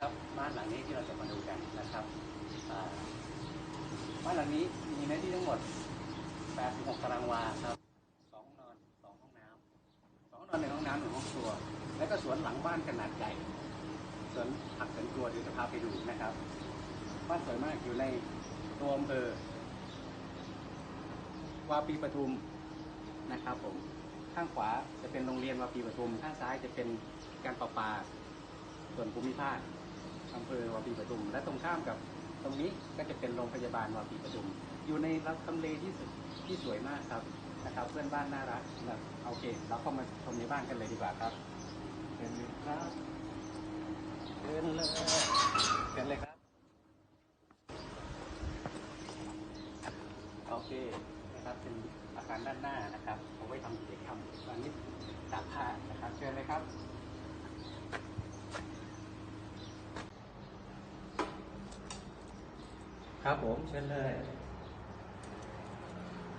ครับบ้านหลังนี้ที่เราจะมาดูกันนะครับบ้านหลังนี้มีเนื้อที่ทั้งหมด 86 ตารางวาครับสองห้องนอนสองห้องน้ำสองห้องนอนหนึ่งห้องน้ำหนึ่งห้องครัว แล้วก็สวนหลังบ้านขนาดใหญ่สวนผักสวนครัวเดี๋ยวจะพาไปดูนะครับ บ้านสวยมากอยู่ในตัวอำเภอวาปีปทุมนะครับผมข้างขวาจะเป็นโรงเรียนวาปีปทุมข้างซ้ายจะเป็นการประปาส่วนภูมิภาค อำเภอวาปีปทุม และตรงข้ามกับตรงนี้ก็จะเป็นโรงพยาบาลวาปีปทุม อยู่ในรับทำเลที่สุดที่สวยมากครับนะครับ เพื่อนบ้านน่ารักแบบโอเค เราเข้ามาชมในบ้านกันเลยดีกว่าครับเชิญเลยครับเชิญเลยเชิญเลยครับ โอเคนะครับเป็นอาคารด้านหน้านะครับเอาไว้ทำกิจกรรมตอนนี้ตากผ้านะครับ เชิญเลยครับ ครับผมเชิญเลย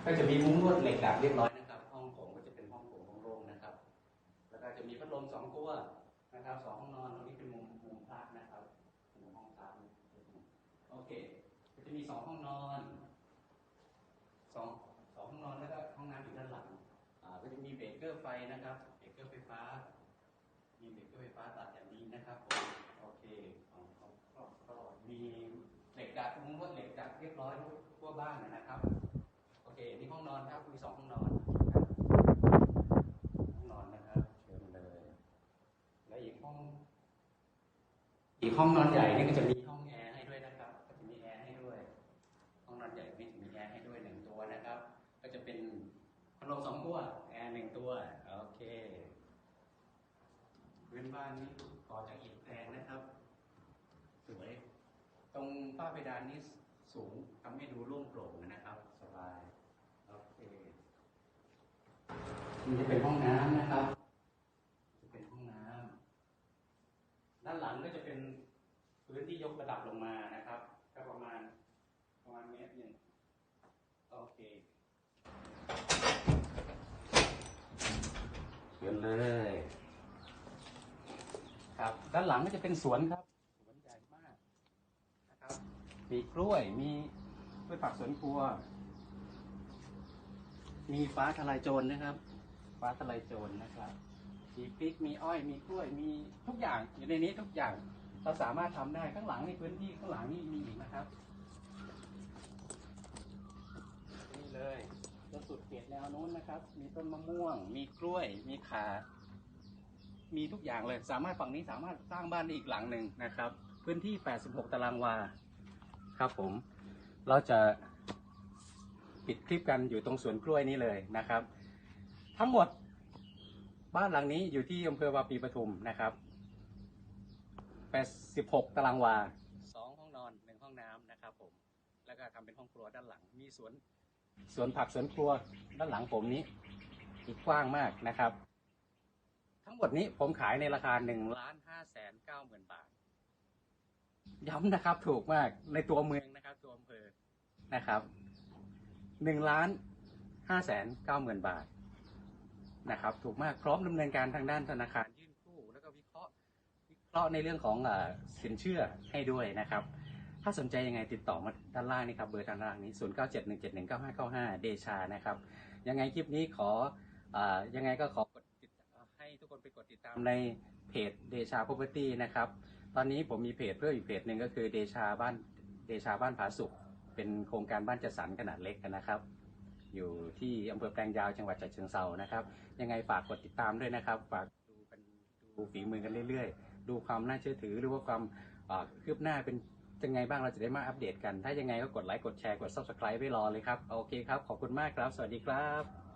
ก็จะมีมุ้งลวดเหล็กดัดเรียบร้อยนะครับ ห้องโถงก็จะเป็นห้องโถงโล่งๆนะครับ แล้วก็จะมีพัดลมสองตัวนะครับสองห้องนอนตรงนี้เป็นมุมมุมพระนะครับห้องพระโอเคก็จะมีสองห้องนอนสองสองห้องนอนแล้วก็ห้องน้ำอยู่ด้านหลังอ่าก็จะมีเบรกเกอร์ไฟนะครับเบรกเกอร์ไฟฟ้า มีเบรกเกอร์ไฟฟ้าตัดอย่นี้นะครับผมโอเคของของก็ก็มี เหล็กดัดมุ้งลวดเหล็กดัดเรียบร้อยทั่วบ้านนะครับ โอเคนี่ห้องนอนครับมีสองห้องนอนนะครับห้องนอนนะครับเชิญเลยและอีกห้อง อีกห้องนอนใหญ่นี่ก็จะมีห้องแอร์ให้ด้วยนะครับก็จะมีแอร์ให้ด้วย ห้องนอนใหญ่นี่จะมีแอร์ให้ด้วยหนึ่งตัวนะครับ ก็จะเป็นพัดลมสองตัวแอร์หนึ่งตัวโอเคพื้นบ้านนี้ก่อจากอิฐแดงนะครับสวยต รงฝ้าเพดานนี้สูงทำให้ดูโล่งโปร่งนะครับ สบายโอเคนี่จะเป็นห้องน้ำนะครับ จะเป็นห้องน้ำด้านหลังก็จะเป็นพื้นที่ยกระดับลงมานะครับก็ประมาณประมาณเมตรหนึ่งโอเคเชิญเลย ครับ ด้านหลังก็จะเป็นสวนครับ สวนใหญ่มากนะครับ มีกล้วย มีพืชผักสวนครัว มีฟ้าทลายโจรนะครับ ฟ้าทลายโจรนะครับ มีพริก มีอ้อย มีกล้วย มีทุกอย่างอยู่ในนี้ทุกอย่าง เราสามารถทำได้ข้างหลังในพื้นที่ข้างหลังนี่มีอีกนะครับ นี่เลยจนสุดเขตแนวโน้นนะครับ มีต้นมะม่วง มีกล้วย มีขามีทุกอย่างเลย สามารถฝั่งนี้สามารถสร้างบ้านได้อีกหลังหนึ่งนะครับ พื้นที่ 86 ตารางวา ครับผม เราจะปิดคลิปกันอยู่ตรงสวนกล้วยนี้เลยนะครับ ทั้งหมดบ้านหลังนี้อยู่ที่อำเภอวาปีปทุมนะครับ86ตารางวา2ห้องนอน1ห้องน้ำนะครับ ผม แล้วก็ทำเป็นห้องครัวด้านหลัง มีสวนสวนผักสวนครัวด้านหลังผมนี้อีกกว้างมากนะครับ ทั้งหมดนี้ผมขายในราคา1ล้าน5แสน9หมื่นบาท ย้ำนะครับ ถูกมากในตัวเมืองนะครับ ตัวอำเภอนะครับ1ล้าน5แสน9หมื่นบาทนะครับ ถูกมากพร้อมดำเนินการทางด้านธนาคารยื่นกู้แล้วก็วิเคราะห์วิเคราะห์ในเรื่องของเออสินเชื่อให้ด้วยนะครับ ถ้าสนใจยังไงติดต่อมาด้านล่างนี่ครับเบอร์ด้านล่างนี้ 0 9 7 1 7 1 9 5 9 5 เดชานะครับ ยังไงคลิปนี้ขออยังไงก็ขอกดติดให้ทุกคนไปกดติดตามใน เพจเดชา property นะครับ ตอนนี้ผมมีเพจเพิ่มอีกเพจหนึ่งก็คือเดชาบ้านเดชาบ้านผาสุกเป็นโครงการบ้านจัดสรรขนาดเล็กนะครับ อยู่ที่อำเภอแปลงยาวจังหวัดฉะเชิงเซานะครับ ยังไงฝากกดติดตามด้วยนะครับฝากดูกันดูฝีมือกันเรื่อยๆ ดูความน่าเชื่อถือหรือว่าความคืบหน้าเป็นยังไงบ้างเราจะได้มาอัปเดตกัน ถ้ายังไงก็กดไลค์กดแชร์กด subscribe ไว้รอเลยครับ โอเคครับ ขอบคุณมากครับ สวัสดีครับ